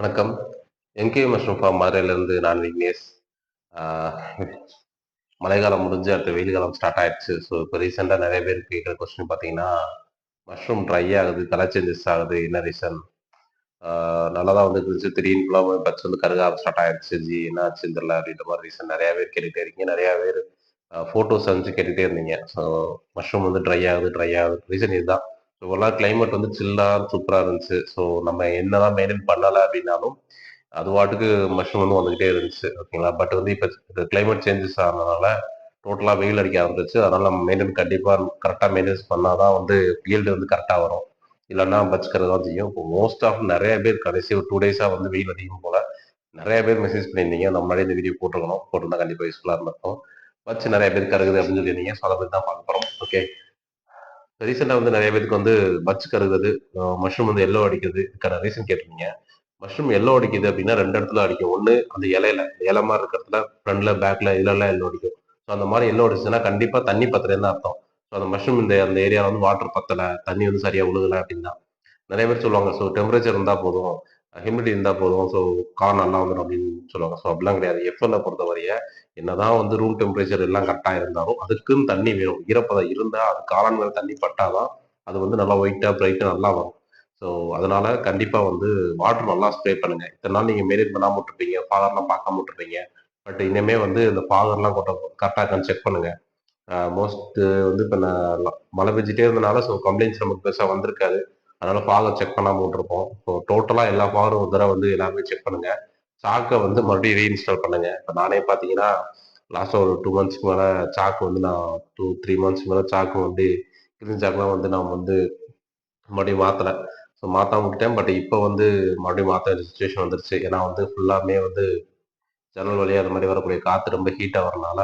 வணக்கம். என்கே mushroom form மதுரையிலேருந்து நான் விக்னேஷ். மழைக்காலம் முடிஞ்சு அடுத்த வெயில் காலம் ஸ்டார்ட் ஆயிடுச்சு. ஸோ இப்போ ரீசெண்டாக நிறைய பேர் கேட்குற கொஸ்டின் பார்த்தீங்கன்னா, மஷ்ரூம் ட்ரை ஆகுது, கலர் சேஞ்சஸ் ஆகுது. என்ன ரீசன்? நல்லா தான் வந்து இருந்துச்சு. திடீர்னு ஃபுல்லாவே பச்சை வந்து கருக ஸ்டார்ட் ஆயிடுச்சு. ஜி என்ன ஆச்சுன்னு தெரியல அப்படின்ற மாதிரி ரீசன் நிறையா பேர் கேட்டுகிட்டே இருக்கீங்க. நிறையா பேர் ஃபோட்டோஸ் அனுப்பிச்சு கேட்டுகிட்டே இருந்தீங்க. ஸோ மஷ்ரூம் வந்து ட்ரை ஆகுது, ட்ரை ஆகுது. ரீசன் இதுதான். ஸோ ஒரு நாள் கிளைமேட் வந்து சில்லாக சூப்பராக இருந்துச்சு. ஸோ நம்ம என்னதான் மெயின்டைன் பண்ணலை அப்படின்னாலும், அது வாட்டுக்கு மஷ்ரூம் வந்து வந்துகிட்டே இருந்துச்சு. ஓகேங்களா? பட் வந்து இப்போ கிளைமேட் சேஞ்சஸ் ஆனதுனால, டோட்டலாக வெயில் அடிக்க ஆரம்பிச்சு அதனால நம்ம மெயின்டெயின் கண்டிப்பாக கரெக்டாக மெயின்டைன்ஸ் பண்ணால் தான் வந்து ஈல்டு வந்து கரெக்டாக வரும். இல்லைன்னா பச்சுக்கிறது தான் செய்யும். இப்போ மோஸ்ட் ஆஃப் நிறைய பேர் கடைசி ஒரு டூ டேஸாக வந்து வெயில் அதிகம் போல. நிறைய பேர் மெசேஜ் பண்ணியிருந்தீங்க. நம்மளே இந்த வீடியோ போட்டுருக்கணும். போட்டிருந்தா கண்டிப்பாக யூஸ்ஃபுல்லாக இருந்திருக்கும். பச்சு நிறைய பேர் கருகுது அப்படின்னு சொல்லியிருந்தீங்க. ஸோ அதை பற்றி தான் பார்க்க போகிறோம் ஓகே. ரீசெண்டா வந்து நிறைய பேருக்கு வந்து பட்ஸ் கருகுது. மஷ்ரூம் வந்து எல்லோ அடிக்குது. இதுக்கான ரீசன் கேட்டிருந்தீங்க. மஷ்ரூம் எல்லோ அடிக்குது அப்படின்னா ரெண்டு இடத்துல அடிக்கும். ஒண்ணு அந்த இலையில, இலை மாதிரி இருக்கிறதுல ஃப்ரண்ட்ல, பேக்ல இதுலலாம் எல்லோ அடிக்கும். ஸோ அந்த மாதிரி எல்லோ அடிச்சுன்னா கண்டிப்பா தண்ணி பத்தலன்னு அர்த்தம். ஸோ அந்த மஷ்ரூம் இந்த அந்த ஏரியாவில் வந்து வாட்டர் பத்தலை தண்ணி வந்து சரியா விழுகலை அப்படின்னா நிறைய பேர் சொல்லுவாங்க. ஸோ டெம்பரேச்சர் இருந்தா போதும், ஹியூமிடிட்டி இருந்தால் போதும். ஸோ கார் நல்லா வந்துடும் அப்படின்னு சொல்லுவாங்க. ஸோ அப்படிலாம் கிடையாது. எஃப்எல்ல பொறுத்தவரைய என்னதான் வந்து ரூம் டெம்பரேச்சர் எல்லாம் கரெக்டாக இருந்தாலும், அதுக்குன்னு தண்ணி வேணும். ஈரப்பதம் இருந்தால் அது காளான் தண்ணி பட்டாதான் அது வந்து நல்லா ஒயிட்டாக பிரைட்டாக நல்லா வரும். ஸோ அதனால கண்டிப்பாக வந்து வாட்டர் நல்லா ஸ்ப்ரே பண்ணுங்க. இத்தனை நாள் நீங்கள் மெயின்டெயின் பண்ணாம விட்டுருப்பீங்க. ஃபாகர்லாம் பார்க்காம விட்டுருப்பீங்க. பட் இனிமே வந்து இந்த ஃபாகர்லாம் கொட்ட கரெக்டாக இருக்கான்னு செக் பண்ணுங்க. மோஸ்ட் வந்து இப்போ நான் மழை பெஞ்சிட்டே இருந்தனால, ஸோ கம்ப்ளைண்ட்ஸ் நமக்கு பெருசாக வந்திருக்காது. அதனால பாகம் செக் பண்ணாம விட்டுருப்போம். ஸோ டோட்டலா எல்லா பாகரும் ஒரு வந்து எல்லாமே செக் பண்ணுங்க. சாக்கை வந்து மறுபடியும் ரீஇன்ஸ்டால் பண்ணுங்க. இப்போ நானே பார்த்தீங்கன்னா, லாஸ்ட் ஒரு டூ மந்த்ஸ்க்கு மேலே சாக்கு வந்து நான் 2, 3 மந்த்ஸ்க்கு மேலே சாக்கு வந்து கிரீன் சாக்லாம் வந்து நான் வந்து மறுபடியும் மாற்றலை ஸோ மாற்றாம விட்டுட்டேன். பட் இப்போ வந்து மறுபடியும் மாற்ற சுச்சுவேஷன் வந்துருச்சு. ஏன்னா வந்து ஃபுல்லாமே வந்து ஜன்னல் வழியாக அது மாதிரி வரக்கூடிய காற்று ரொம்ப ஹீட்டாக வரனால,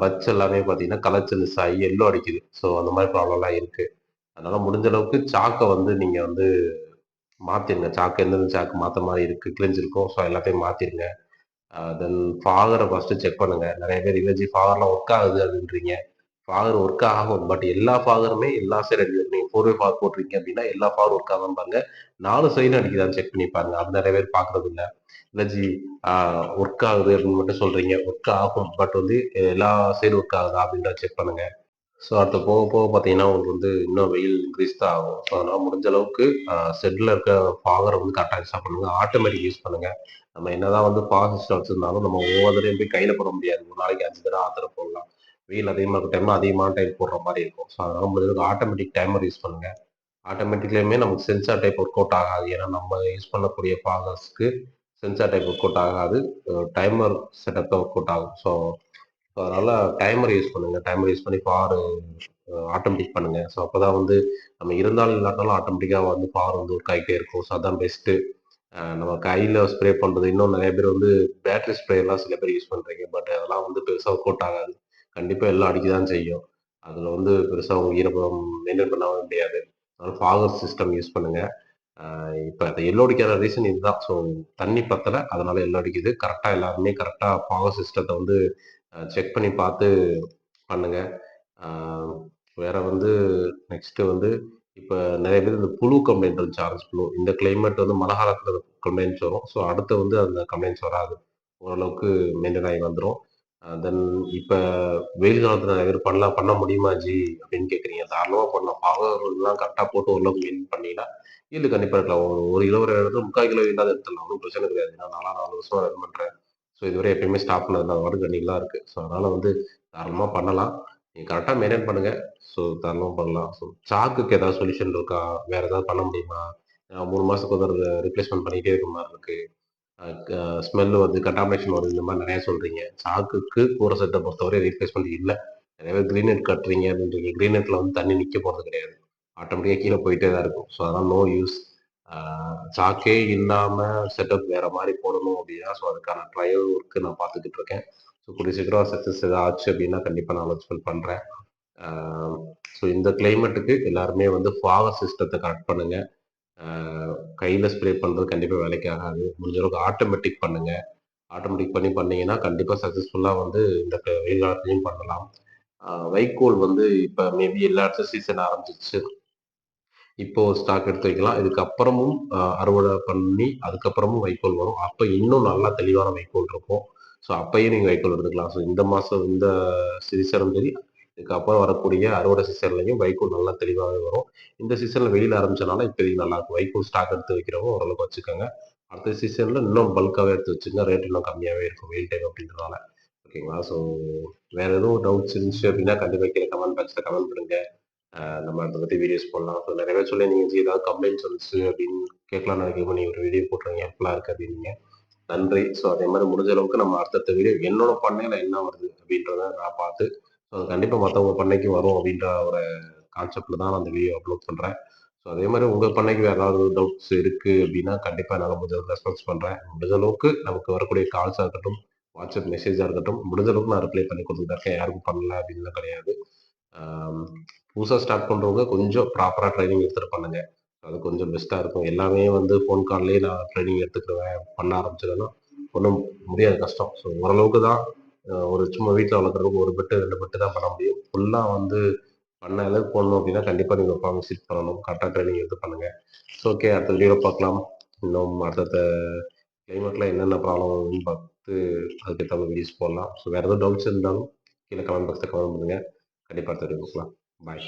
பட்ஸ் எல்லாமே பார்த்தீங்கன்னா, கலர் சேஞ்சஸ் ஆகி எல்லோ அடிக்குது. ஸோ அந்த மாதிரி ப்ராப்ளம்லாம் இருக்குது அதனால முடிஞ்ச அளவுக்கு சாக்கை வந்து நீங்க வந்து மாத்திருங்க. சாக்கு எந்தெந்த சாக்கு மாற்ற மாதிரி இருக்கு, கிழிஞ்சிருக்கோ, ஸோ எல்லாத்தையும் மாத்திருங்க. தென் ஃபாகரை ஃபஸ்ட்டு செக் பண்ணுங்க. நிறைய பேர் இல்லஜி ஃபாகர்லாம் ஒர்க் ஆகுது அப்படின்றீங்க. ஃபாகர் ஒர்க் ஆகும். பட் எல்லா ஃபாகருமே எல்லா சைடும் அடிக்கிறது நீங்க ஃபோர் வே ஃபாகர் போட்டிருக்கீங்க அப்படின்னா, எல்லா ஃபாகர் ஒர்க் ஆகுதான்னு பாருங்க. 4 சைடும் செக் பண்ணி பாருங்க. அது நிறைய பேர் பார்க்கறது இல்லை இல்ல ஜி ஒர்க் ஆகுது அப்படின்னு மட்டும் சொல்றீங்க. ஒர்க் ஆகும். பட் வந்து எல்லா சைடு ஒர்க் ஆகுதா அப்படின்றத செக் பண்ணுங்க. ஸோ அடுத்து போக போக பார்த்தீங்கன்னா, உங்களுக்கு வந்து இன்னும் வெயில் இன்க்ரீஸ் தான் ஆகும். ஸோ அதனால் முடிஞ்ச அளவுக்கு செட்டில் இருக்க ஃபாகரை வந்து கரெக்டாக யூஸ் பண்ணுங்க. ஆட்டோமேட்டிக் யூஸ் பண்ணுங்க. நம்ம என்னதான் வந்து ஃபாகர் சிஸ்டம் நம்ம ஒவ்வொரு தடவையும் போய் கையில் போட முடியாது. ஒரு நாளைக்கு 5 தடவ, 6 போடலாம். வெயில் அதிகமாக இருக்க டைம்ல அதிகமான டைம் போடுற மாதிரி இருக்கும். ஸோ அதனால முடிஞ்ச அளவுக்கு ஆட்டோமேட்டிக் டைமர் யூஸ் பண்ணுங்க. ஆட்டோமேட்டிக்லேயுமே நமக்கு சென்சார் டைப் ஒர்க் அவுட் ஆகாது. ஏன்னா நம்ம யூஸ் பண்ணக்கூடிய ஃபாகர்ஸ்க்கு சென்சார் டைப் ஒர்க் அவுட் ஆகாது. டைமர் செட்டப் தான் ஒர்க் அவுட் ஆகும். ஸோ ஸோ அதனால டைமர் யூஸ் பண்ணுங்க. டைமர் யூஸ் பண்ணி பார் ஆட்டோமேட்டிக் பண்ணுங்க. ஸோ அப்போதான் வந்து நம்ம இருந்தாலும் இல்லாட்டாலும் ஆட்டோமேட்டிக்காக வந்து பார் வந்து ஒர்க் ஆகிட்டே இருக்கும். ஸோ அதான் பெஸ்ட்டு. நம்ம கையில் ஸ்ப்ரே பண்ணுறது இன்னும் நிறைய பேர் வந்து பேட்டரி ஸ்ப்ரேலாம் சில பேர் யூஸ் பண்ணுறீங்க பட் அதெல்லாம் வந்து பெருசாக ஒர்க் அவுட் ஆகாது. கண்டிப்பாக எல்லாம் அடிக்க தான் செய்யும். அதில் வந்து பெருசாக உங்க ஈரப்பதம் மெயின்டைன் பண்ணவும் முடியாது. அதனால ஃபாகர் சிஸ்டம் யூஸ் பண்ணுங்கள் இப்போ இப்ப அந்த எல்லோ அடிக்காத ரீசன் இதுதான். ஸோ தண்ணி பத்தலை அதனால எல்லோ அடிக்குது. கரெக்டாக எல்லாருமே கரெக்டாக ஃபாகர் சிஸ்டத்தை வந்து செக் பண்ணி பார்த்து பண்ணுங்க. வேறு வேற வந்து நெக்ஸ்ட்டு வந்து இப்ப நிறைய பேர் இந்த புழு கம்ப்ளைண்ட் வந்து சார்ஜ் புழு. இந்த கிளைமேட் வந்து மழை காலத்துல கம்ப்ளைண்ட்ஸ் வரும். ஸோ அடுத்து வந்து அந்த கம்ப்ளைண்ட்ஸ் வராது. ஓரளவுக்கு மெயின்டெயின் ஆகி வந்துடும் தென் இப்ப வெயில் காலத்துல நிறைய பேர் பண்ணலாம் பண்ண முடியுமா ஜி? அப்படின்னு கேட்குறீங்க. தாராளமா பண்ணலாம். ஃபாகர்லாம் கரெக்டாக போட்டு ஓரளவுக்கு மெயின் பண்ணீங்கன்னா, ஈல்டு கண்டிப்பா இருக்கலாம் ஒரு இருபது இடத்துல 3/4 கிலோ இல்லாத எடுத்துடலாம். ஒன்றும் பிரச்சனை கிடையாது. நான் நாலா நாலு வருஷம் ரன் பண்றேன். ஸோ இதுவரை எப்பயுமே ஸ்டாப் பண்ணதில்ல. அது பாட்டுக்கு ரன்னிங்ல இருக்கு. ஸோ அதனால வந்து தாராளமாக பண்ணலாம். நீங்கள் கரெக்டாக மெயின்டைன் பண்ணுங்க. ஸோ தாராளமாக பண்ணலாம். ஸோ சாக்குக்கு ஏதாவது சொல்யூஷன் இருக்கா? வேற ஏதாவது பண்ண முடியுமா? மூணு மாதத்துக்கு ஒரு ரிப்ளேஸ்மெண்ட் ரீப்ளேஸ்மென்ட் இருக்க மாதிரி இருக்கு. ஸ்மெல் வருது, கன்டாமினேஷன் வருது. இந்த மாதிரி நிறையா சொல்கிறீங்க சாக்குக்கு கூரை செட்டை பொறுத்தவரை ரீப்ளேஸ்மெண்ட் இல்லை நிறைய பேர் க்ரீன் நெட் கட்டுறீங்க அப்படின்றீங்க. க்ரீன் நெட்டில் வந்து தண்ணி நிற்க போகிறது கிடையாது. ஆட்டோமேட்டிக்காக கீழே போயிட்டே தான் இருக்கும். ஸோ அதனால் நோ யூஸ். சாக்கே இல்லாம செட்டப் வேற மாதிரி போடணும் அப்படின்னா, ஸோ அதுக்கான ட்ரையல் ஒர்க்கு நான் பார்த்துக்கிட்டு இருக்கேன். ஸோ கூடிய சீக்கிரம் சக்ஸஸ் ஏதாவது ஆச்சு அப்படின்னா, கண்டிப்பாக நான் அனௌன்ஸ்மென்ட் பண்ணுறேன் ஸோ இந்த கிளைமேட்டுக்கு எல்லாருமே வந்து ஃபாவர் சிஸ்டத்தை கரெக்ட் பண்ணுங்க. கையில் ஸ்ப்ரே பண்ணுறது கண்டிப்பாக வேலைக்கு ஆகாது. முடிஞ்ச அளவுக்கு ஆட்டோமேட்டிக் பண்ணுங்க. ஆட்டோமேட்டிக் பண்ணி பண்ணீங்கன்னா, கண்டிப்பாக சக்ஸஸ்ஃபுல்லாக வந்து இந்த க வெயில் காலத்துலையும் பண்ணலாம். வைக்கோல் வந்து இப்போ மேபி எல்லா இடத்துலயும் சீசன் ஆரம்பிச்சிருச்சு. இப்போ ஸ்டாக் எடுத்து வைக்கலாம். இதுக்கப்புறமும் அறுவடை பண்ணி அதுக்கப்புறமும் வைக்கோல் வரும். அப்போ இன்னும் நல்லா தெளிவான வைக்கோல் இருக்கும். ஸோ அப்பயும் நீங்கள் வைக்கோல் எடுத்துக்கலாம். ஸோ இந்த மாதம் இந்த சீசனும் சரி இதுக்கப்புறம் வரக்கூடிய அறுவடை சீசன்லையும் வைக்கோல் நல்லா தெளிவாகவே வரும். இந்த சீசனில் வெயில் ஆரம்பிச்சனால இப்போதைக்கு நல்லா இருக்கும். வைக்கோல் ஸ்டாக் எடுத்து வைக்கிறவங்க ஓரளவுக்கு வச்சுக்கோங்க. அடுத்த சீசனில் இன்னும் பல்காகவே எடுத்து வச்சுங்க ரேட் இன்னும் கம்மியாகவே இருக்கும் வெயில் டைம் அப்படின்றனால ஓகேங்களா ஸோ வேறு எதுவும் டவுட்ஸ் இருந்துச்சு அப்படின்னா கண்டிப்பாக கீழே கமெண்ட் பாக்ஸில் கமெண்ட் பண்ணுங்கள் நம்ம அதை பற்றி வீடியோஸ் போடலாம். ஸோ நிறைய பேர் சொல்லி நீங்கள் ஏதாவது கம்ப்ளைண்ட்ஸ் வந்துச்சு அப்படின்னு கேட்கலாம்னு நினைக்கிறப்ப நீங்கள் ஒரு வீடியோ போட்டுருங்க ஹெல்ப்ஃபுல்லாக இருக்குது அப்படின்னீங்க. நன்றி. ஸோ அதே மாதிரி முடிஞ்ச அளவுக்கு நம்ம அடுத்தடுத்த வீடியோ என்னோட பண்ணையில் என்ன வருது அப்படின்றத நான் பார்த்து ஸோ அது கண்டிப்பாக மற்றவங்க பண்ணைக்கு வரும் அப்படின்ற ஒரு கான்செப்டில் தான் நான் அந்த வீடியோ அப்லோட் பண்ணுறேன் ஸோ அதே மாதிரி உங்கள் பண்ணைக்கு வேறு ஏதாவது டவுட்ஸ் இருக்குது அப்படின்னா கண்டிப்பாக என்னால் முடிஞ்ச அளவுக்கு ரெஸ்பான்ஸ் பண்ணுறேன் முடிஞ்ச அளவுக்கு நமக்கு வரக்கூடிய கால்ஸாக இருக்கட்டும் வாட்ஸ்அப் மெசேஜாக இருக்கட்டும் முடிஞ்ச அளவுக்கு நான் ரிப்ளை பண்ணி கொடுத்துட்டு யாருக்கும் பண்ணல அப்படின்லாம் கிடையாது. புதுசாக ஸ்டார்ட் பண்ணுறவங்க கொஞ்சம் ப்ராப்பராக ட்ரைனிங் எடுத்துகிட்டு பண்ணுங்க. அது கொஞ்சம் பெஸ்ட்டாக இருக்கும். எல்லாமே வந்து ஃபோன் கால்லேயே நான் ட்ரைனிங் எடுத்துக்கிறேன் பண்ண ஆரம்பிச்சதுன்னா ஒன்றும் முடியாது கஷ்டம். ஸோ ஓரளவுக்கு தான் ஒரு சும்மா வீட்டில் வளர்க்குறதுக்கு ஒரு பெட்டு ரெண்டு பெட்டு தான் பண்ண முடியும். ஃபுல்லாக வந்து பண்ண அளவுக்கு போடணும் அப்படின்னா கண்டிப்பாக நீங்கள் ஃபார்ம் விசிட் பண்ணணும் கரெக்டாக ட்ரைனிங் எடுத்து பண்ணுங்கள் ஸோ ஓகே அடுத்த வீடியோ பார்க்கலாம். இன்னும் அடுத்த கிளைமேட்டில் என்னென்ன ப்ராப்ளம் பார்த்து அதுக்கேற்ற மாதிரி வீடியோஸ் போடலாம். ஸோ வேறு ஏதாவது டவுட்ஸ் இருந்தாலும் கீழே கமெண்ட் பாக்ஸில் கமெண்ட் பண்ணுங்கள் கண்டிப்பாக அடுத்த வீடியோ பார்க்கலாம் பாய்